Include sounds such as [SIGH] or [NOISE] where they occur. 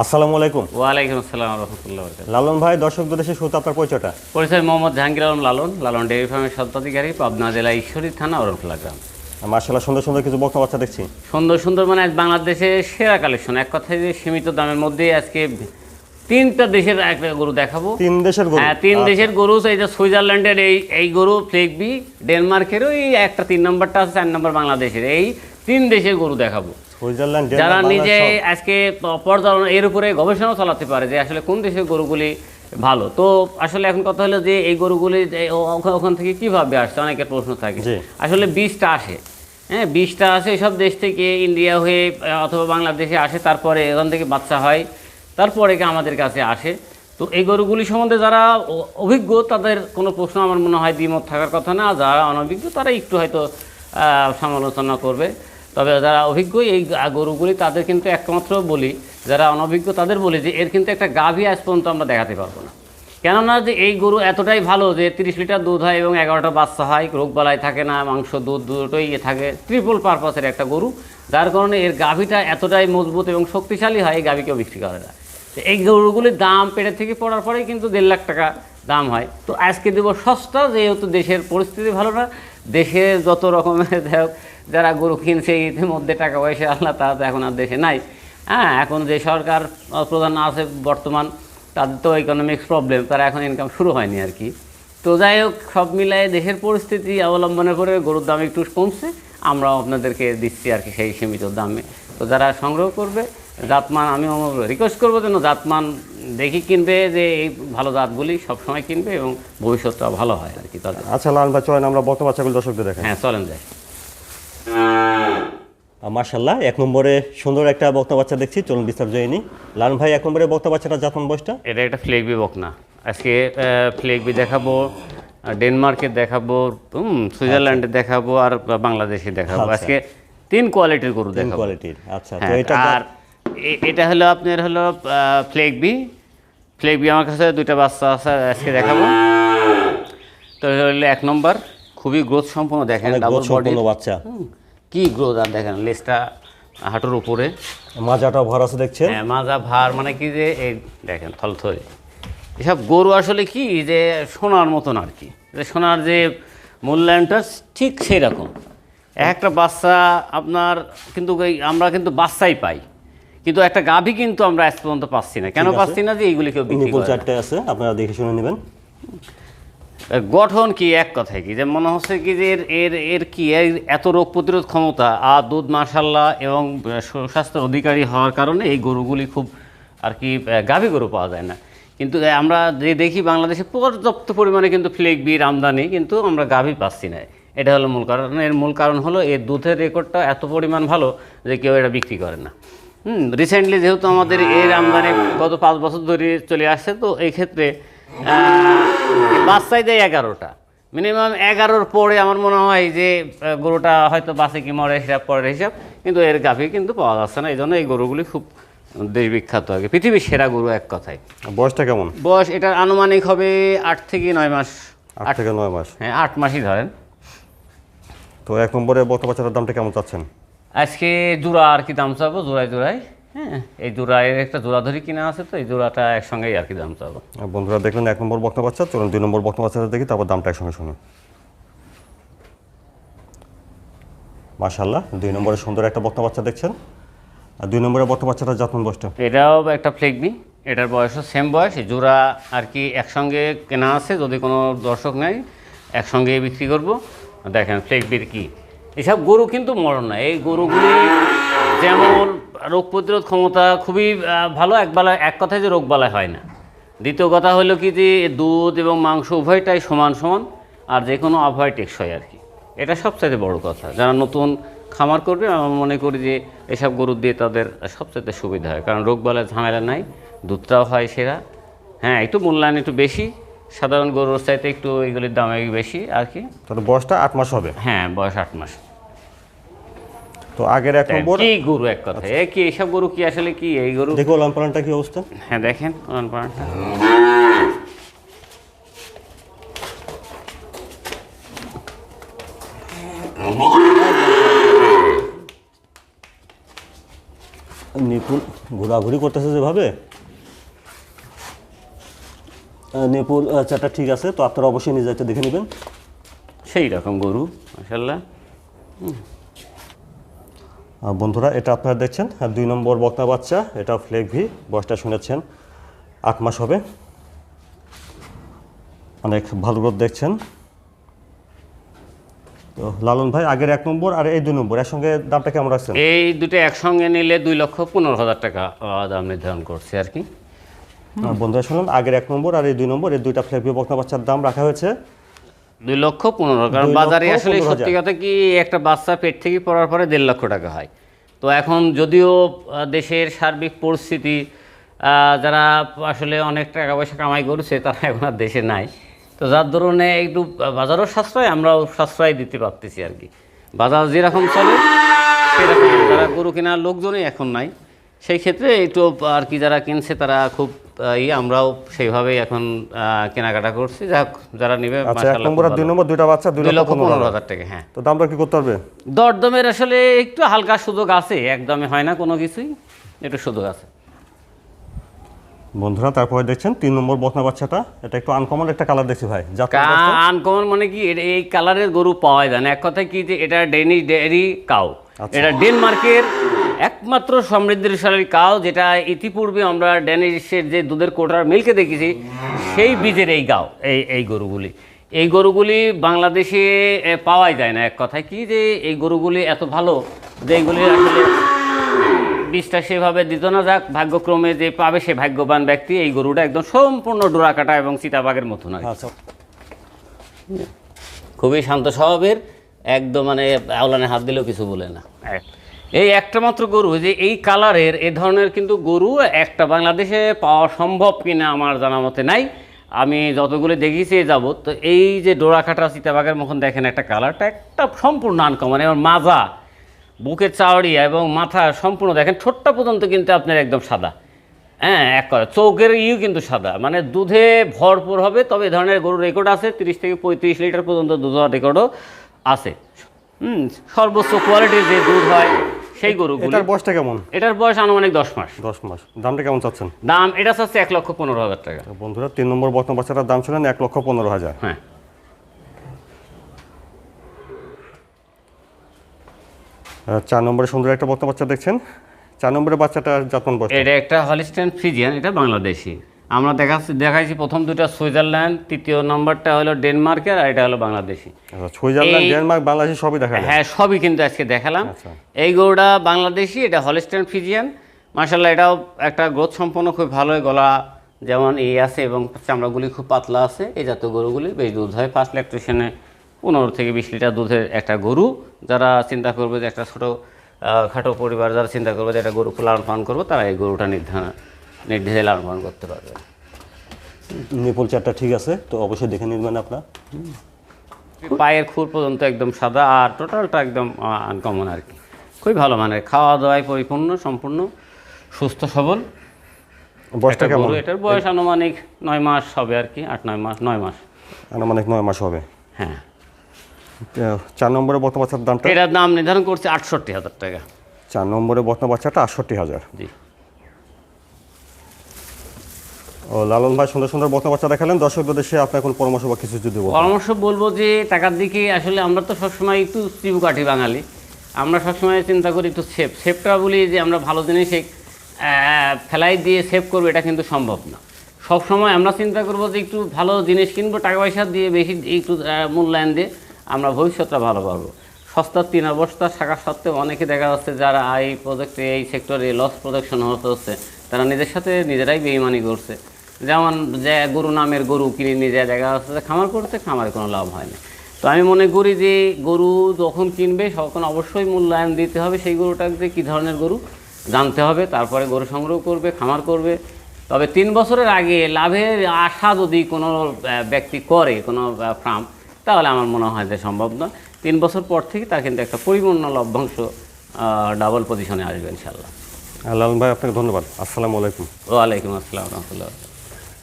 আসসালামু আলাইকুম। ওয়ালাইকুম আসসালাম রহমতুল্লাহ লালন ভাই দর্শক দেশে শুরুতে আপনার পরিচয়টা। পরিচয় মোহাম্মদ জাহাঙ্গীর আলম লালন লালন ডেয়ারি ফার্মের পাবনা জেলা ঈশ্বরী থানা অরণখোলা গ্রাম। মার্শাল্লাহ সুন্দর সুন্দর কিছু বক্তা বাচ্চা দেখছি। সুন্দর সুন্দর মানে আজ বাংলাদেশে সেরা কালেকশন। এক কথায় যে সীমিত দামের মধ্যে আজকে তিনটা দেশের একটা গরু দেখাবো। তিন দেশের গরু? হ্যাঁ তিন দেশের গরু এই যে সুইজারল্যান্ডের এই এই গরু ফ্লেকবি ডেনমার্কেরও এই একটা তিন নম্বরটা আছে চার নম্বর বাংলাদেশের। এই তিন দেশের গরু দেখাবো। যারা নিজে আজকে পর্যালোচনা এর উপরে গবেষণা চালাতে পারে যে আসলে কোন দেশের গরুগুলি ভালো। তো আসলে এখন কথা হলো যে এই গরুগুলি ওখান থেকে কীভাবে আসছে? অনেকের প্রশ্ন থাকে। আসলে বীজটা আসে। হ্যাঁ বীজটা আসে সব দেশ থেকে ইন্ডিয়া হয়ে অথবা বাংলাদেশে আসে তারপরে এখান থেকে বাচ্চা হয় তারপরে কি আমাদের কাছে আসে। তো এই গরুগুলি সম্বন্ধে যারা অভিজ্ঞ তাদের কোনো প্রশ্ন আমার মনে হয় দ্বিমত থাকার কথা না। যারা অনভিজ্ঞ তারা একটু হয়তো সমালোচনা করবে। তবে যারা অভিজ্ঞ এই গরুগুলি তাদের কিন্তু একমাত্র বলি, যারা অনভিজ্ঞ তাদের বলি যে এর কিন্তু একটা গাভী আজ পর্যন্ত আমরা দেখাতে পারব না। কেননা যে এই গরু এতটাই ভালো যে তিরিশ লিটার দুধ হয় এবং এগারোটা বাচ্চা হয়, রোগবালাই থাকে না, মাংস, দুধ দুটোই ইয়ে থাকে ট্রিপল পারপাসের একটা গরু, যার কারণে এর গাভীটা এতটাই মজবুত এবং শক্তিশালী হয়, এই গাভীকেও বিক্রি করে না এই গরুগুলির দাম পেটে থেকে পড়ার পরেই কিন্তু দেড় লাখ টাকা দাম হয়। তো আজকে দেবো সস্তা, যেহেতু দেশের পরিস্থিতি ভালো না দেশের যত রকমের [LAUGHS] যারা গরু কিনছে ইতিমধ্যে টাকা পয়সা, আল্লাহ তারা তো এখন আর দেশে নাই। হ্যাঁ এখন যে সরকার প্রধান আছে বর্তমান তাদের তো ইকোনমিক্স প্রবলেম তারা এখন ইনকাম শুরু হয়নি আর কি। তো যাই হোক, সব মিলায়ে দেশের পরিস্থিতি অবলম্বনে করে গরুর দাম একটু কমছে, আমরাও আপনাদেরকে দিচ্ছি আর কি সেই সীমিত দামে। তো যারা সংগ্রহ করবে জাতমান আমি রিকোয়েস্ট করব যেন জাতমান দেখি কিনবে যে এই ভালো জাতগুলি সবসময় কিনবে এবং ভবিষ্যৎটা ভালো হয় আর কি তাদের আচ্ছা লালন ভাই চলেন আমরা বক্তা বাচ্চাগুলো দর্শকদের দেখেন হ্যাঁ চলেন যায় মার্শাল্লাহ এক নম্বরে সুন্দর একটা বক্তা বাচ্চা দেখছি চলুন বিস্তার জয় নি লালন ভাই এক নম্বরে বক্তা বাচ্চাটা জাতমান বয়সটা? এটা একটা ফ্লেগবি বকনা আজকে ফ্লেগবি দেখাবো আর ডেনমার্কের দেখাবো সুইজারল্যান্ডে দেখাবো আর বাংলাদেশে দেখাবো। আচ্ছা। আজকে তিন কোয়ালিটির গরু তিন কোয়ালিটির আচ্ছা তো হ্যাঁ, এটা আর এটা হলো আপনার হলো ফ্লেগবি ফ্লেগবি আমার কাছে দুইটা বাচ্চা আছে আজকে দেখাবো। তো হলো এক নম্বর খুবই গ্রোথ সম্পন্ন দেখেন ডাবল বডি বাচ্চা। কি গ্রোথ আর দেখেন লেজটা হাঁটুর উপরে। মাজাটা ভর আছে দেখছেন? হ্যাঁ মাজা ভার মানে কি যে এই দেখেন থলথলে। এসব গরু আসলে কি যে সোনার মতন আর কি। যে সোনার যে মূল্যায়নটা ঠিক সেই রকম একটা বাচ্চা আপনার কিন্তু আমরা কিন্তু বাচ্চাই পাই। কিন্তু একটা গাভী কিন্তু আমরা আজ পর্যন্ত পাচ্ছি না। কেন পাচ্ছি না যে এইগুলি কেউ বিক্রি করে চারটে আছে আপনারা দেখে শুনে নেবেন। গঠন কি এক কথায় কি? যে মনে হচ্ছে কি যে এর এর এর কি? এত রোগ প্রতিরোধ ক্ষমতা আর দুধ মাসাল্লাহ এবং সুস্বাস্থ্যের অধিকারী হওয়ার কারণে এই গরুগুলি খুব আর কি গাভী গরু পাওয়া যায় না। কিন্তু আমরা যে দেখি বাংলাদেশে পর্যাপ্ত পরিমাণে কিন্তু ফ্লেক বির আমদানি কিন্তু আমরা গাভী পাচ্ছি না। এটা হলো মূল কারণ। এর মূল কারণ হলো এর দুধের রেকর্ডটা এত পরিমাণ ভালো যে কেউ এটা বিক্রি করে না। হুম রিসেন্টলি যেহেতু আমাদের এর আমদানি গত পাঁচ বছর ধরে চলে আসছে তো এই ক্ষেত্রে বাচ্চাই দেয় এগারোটা। মিনিমাম এগারোর পরে আমার মনে হয় যে গরুটা হয়তো বাসে কি মরে হিসাব পরের হিসাব। কিন্তু এর গাভী কিন্তু পাওয়া যাচ্ছে না এই জন্য এই গরুগুলি খুব দেশ বিখ্যাত কি। পৃথিবীর সেরা গরু এক কথায়। বয়সটা কেমন? বয়স এটার আনুমানিক হবে আট থেকে নয় মাস। আট থেকে নয় মাস। হ্যাঁ আট মাসই ধরেন। তো এক নম্বরে বক্তা বাচ্চাটার দামটা কেমন চাচ্ছেন? আজকে জোড়া আর কি দাম চাবো? জোড়ায় জোড়ায় হ্যাঁ? এই জোড়ায় একটা জোড়া ধরি কিনা আছে তো এই জোড়াটা একসঙ্গেই আর কি দাম চাবো। বন্ধুরা দেখলেন এক নম্বর বক্তা বাচ্চা চলুন দুই নম্বর বক্তা বাচ্চাটা দেখি তারপর দামটা একসঙ্গে শুনুন। মাশাল্লাহ দুই নম্বরে সুন্দর একটা বক্তা বাচ্চা দেখছেন। আর দুই নম্বরে বক্তা বাচ্চাটা জাতমান বয়সটা। এটাও একটা ফ্লেগবি এটার বয়সও সেম বয়স এই জোড়া আর কি একসঙ্গে কেনা আছে যদি কোনো দর্শক নেয় একসঙ্গে বিক্রি করব। দেখেন ফ্লেগবির কি। এসব গরু কিন্তু মরণ না এই গরুগুলি যেমন রোগ প্রতিরোধ ক্ষমতা খুবই ভালো একবেলা এক কথায় যে রোগবালাই হয় না। দ্বিতীয় কথা হলো কি যে দুধ এবং মাংস উভয়টাই সমান সমান, আর যে কোনো আবহাওয়ায় টেকসই আর কি। এটা সবচাইতে বড় কথা। যারা নতুন খামার করবে, আমি মনে করি যে এসব গরু দিয়ে তাদের সবচাইতে সুবিধা হয়। কারণ রোগবালার ঝামেলা নাই, দুধটাও হয় সেরা। হ্যাঁ একটু মূল্যায়ন একটু বেশি সাধারণ গরুর চাইতে একটু এগুলির দাম বেশি আর কি। তাহলে বয়সটা আট মাস হবে? হ্যাঁ বয়স আট মাস। তো আগের এক নম্বর? কি গরু এক কথা? এ কি এইসব গরু কি আসলে কি? এই গরু দেখো লাল পালনটা কি অবস্থা? হ্যাঁ দেখেন উলান পালানটা। ঘোরা ঘোরাঘুরি করতেছে যেভাবে? আহ, নেপুল চারটা ঠিক আছে তো আপনারা অবশ্যই নিজে একটা দেখে নেবেন। সেই রকম গরু মাসাল্লাহ আর বন্ধুরা এটা আপনারা দেখছেন আর দুই নম্বর বকনা বাচ্চা এটা ফ্লেক ভি বয়সটা শুনেছেন আট মাস হবে। অনেক ভালো গ্রোথ দেখছেন। তো লালন ভাই আগের এক নম্বর আর এই দুই নম্বর এর সঙ্গে দামটা কেমন রাখছেন? এই দুটো একসঙ্গে নিলে দুই লক্ষ পনেরো হাজার টাকা দাম নির্ধারণ করছে আর কি। বন্ধুরা শুনুন আগের এক নম্বর আর এই দুই নম্বর এই দুইটা ফ্লেক ভি বকনা বাচ্চার দাম রাখা হয়েছে। দুই লক্ষ পনেরো কারণ বাজারে আসলে সত্যি কথা কি একটা বাচ্চা পেট থেকে পড়ার পরে দেড় লক্ষ টাকা হয়। তো এখন যদিও দেশের সার্বিক পরিস্থিতি যারা আসলে অনেক টাকা পয়সা কামাই করছে তারা এখন আর দেশে নাই। তো যার ধরনে একটু বাজারও সাশ্রয় আমরাও সাশ্রয় দিতে পারতেছি আর কি। বাজার যেরকম চলে সেরকম। তারা গরু কেনার লোকজনই এখন নাই। সেই ক্ষেত্রে একটু আর কি যারা কিনছে তারা খুব ইয়ে আমরাও সেইভাবেই এখন কেনাকাটা করছি। যাক যারা নেবে আচ্ছা এক মাশাআল্লাহ নম্বর আর দুই নম্বর দুইটা বাচ্চা দুই লক্ষ পনেরো হাজার। টাকা হ্যাঁ। তো দামটা কি করতে হবে? দরদমের আসলে একটু হালকা সুযোগ আছে একদমই হয় না কোনো কিছুই একটু সুযোগ আছে। বন্ধুরা তারপরে দেখছেন তিন নম্বর বকনা বাচ্চাটা এটা একটু আনকমন একটা কালার দেখছি ভাই। আনকমন মানে কি এই কালারের গরু পাওয়া যায় না। এক কথায় কি যে এটা ডেনিশ ডেয়ারি কাউ। এটা ডেনমার্কের একমাত্র সমৃদ্ধিশালী কাউ যেটা ইতিপূর্বে আমরা ড্যানিশের যে দুধের কোটার মিলকে দেখেছি সেই বীজের এই গাও এই এই গরুগুলি। এই গরুগুলি বাংলাদেশে পাওয়াই যায় না। এক কথায় কি যে এই গরুগুলি এত ভালো যে এইগুলি আসলে বীজটা সেভাবে দিত না যাক ভাগ্যক্রমে যে পাবে সে ভাগ্যবান ব্যক্তি এই গরুটা একদম সম্পূর্ণ ডোরা কাটা এবং চিতাবাগের মতো নয়। আচ্ছা। খুবই শান্ত স্বভাবের একদম মানে আওলানে হাত দিলেও কিছু বলে না। এই একটা মাত্র গরু যে এই কালারের, এ ধরনের কিন্তু গরু একটা বাংলাদেশে পাওয়া সম্ভব কিনা আমার জানা মতে নাই। আমি যতগুলো দেখিয়েছি যাব তো এই যে ডোরা কাটা চিতাবাগের মতন দেখেন একটা কালারটা একটা সম্পূর্ণ আনকমন এবং মাজা বুকের চাওড়ি এবং মাথা সম্পূর্ণ দেখেন ছোট্ট পর্যন্ত কিন্তু আপনার একদম সাদা। হ্যাঁ এক কথা চৌকের ইউ কিন্তু সাদা মানে দুধে ভরপুর হবে, তবে এ ধরনের গরুর রেকর্ড আছে, তিরিশ থেকে পঁয়ত্রিশ লিটার পর্যন্ত দুধ রেকর্ডও আছে। হুম, সর্বোচ্চ কোয়ালিটির যে দুধ হয় সেই গরুগুলো এটার বয়সটা কেমন? এটার বয়স আনুমানিক দশ মাস। দশ মাস। দামটা কেমন চাচ্ছেন? দাম এটা চাচ্ছে এক লক্ষ পনেরো হাজার টাকা। বন্ধুরা তিন নম্বর বকনা বাচ্চাটার দাম ছিলেন এক লক্ষ পনেরো হাজার। হ্যাঁ। চার নম্বরে সুন্দর একটা বকনা বাচ্চা দেখছেন। চার নম্বরের বাচ্চাটা জাতমান বয়স এটা একটা হলিস্টেন ফ্রিজিয়ান এটা বাংলাদেশি। আমরা দেখাচ্ছি দেখাইছি প্রথম দুটা সুইজারল্যান্ড তৃতীয় নম্বরটা হলো ডেনমার্কের আর এটা হলো বাংলাদেশি। আচ্ছা সুইজারল্যান্ড ডেনমার্ক বাংলাদেশ সবই দেখা হ্যাঁ সবই কিন্তু আজকে দেখালাম। আচ্ছা। এই গরুটা বাংলাদেশি এটা হলিস্টেন ফিজিয়ান। মার্শাল্লাহ এটাও একটা গ্রোথ সম্পন্ন খুব ভালোই গলা যেমন এই আছে এবং চামড়াগুলি খুব পাতলা আছে। এই জাতীয় গরুগুলি বেশ দুধ হয় ফার্স্ট ল্যাকটেশনে পনেরো থেকে বিশ লিটার দুধের একটা গরু। যারা চিন্তা করবে যে একটা ছোটো খাটো পরিবার যারা চিন্তা করবে যে একটা গরু লালন পালন করব তারা এই গরুটা নির্ধারণ নির্দ্বিধায় লালন পালন করতে পারবে নিপুল চারটা ঠিক আছে তো অবশ্যই দেখে নিবেন আপনার। পায়ের খুর পর্যন্ত একদম সাদা আর টোটালটা একদম আনকমন আর কি। খুবই ভালো মানে খাওয়া দাওয়ায় পরিপূর্ণ সম্পূর্ণ সুস্থ সবল। বয়সটা কেমন? এটার বয়স আনুমানিক নয় মাস হবে আর কি আট নয় মাস নয় মাস। আনুমানিক নয় মাস হবে। হ্যাঁ। চার নম্বরে বকনা বাচ্চার দামটা? এটার দাম নির্ধারণ করছে আটষট্টি হাজার টাকা। চার নম্বরে বকনা বাচ্চাটা আটষট্টি হাজার। জি। ও লালন ভাই সুন্দর সুন্দর বকনা বাচ্চা দেখালেন। দর্শকদের দেশে আপনার এখন পরামর্শ বা কিছু যদি পরামর্শ বলব যে, টাকার দিকে আসলে আমরা তো সবসময় একটু চিবু কাঠি বাঙালি। আমরা সবসময় চিন্তা করি একটু সেফ। সেফটা বলি যে, আমরা ভালো জিনিস ফেলাই দিয়ে সেভ করব, এটা কিন্তু সম্ভব না। সব সময় আমরা চিন্তা করব যে, একটু ভালো জিনিস কিনবো টাকা পয়সা দিয়ে বেশি একটু মূল্যায়ন দিয়ে আমরা ভবিষ্যৎটা ভালো পাবো সস্তার তিন অবস্থা থাকা সত্ত্বেও অনেকে দেখা যাচ্ছে যারা এই প্রজেক্টে এই সেক্টরে লস প্রোডাকশন হতে হচ্ছে, তারা নিজের সাথে নিজেরাই বেইমানি করছে। যেমন যে গরু নামের গরু কিনে নিয়ে যায় দেখা যাচ্ছে খামার করতে খামারে কোনো লাভ হয় না। তো আমি মনে করি যে গরু যখন কিনবে তখন অবশ্যই মূল্যায়ন দিতে হবে সেই গরুটাকে কী ধরনের গরু জানতে হবে তারপরে গরু সংগ্রহ করবে খামার করবে। তবে তিন বছরের আগে লাভের আশা যদি কোনো ব্যক্তি করে কোনো ফার্ম তাহলে আমার মনে হয় যে সম্ভব না। তিন বছর পর থেকে তার কিন্তু একটা পরিপূর্ণ লভ্যাংশ ডাবল পজিশনে আসবে ইনশাল্লাহ লালন ভাই আপনাকে ধন্যবাদ। আসসালামু আলাইকুম। ওয়ালাইকুম আসসালাম রহমতুল্লাহ।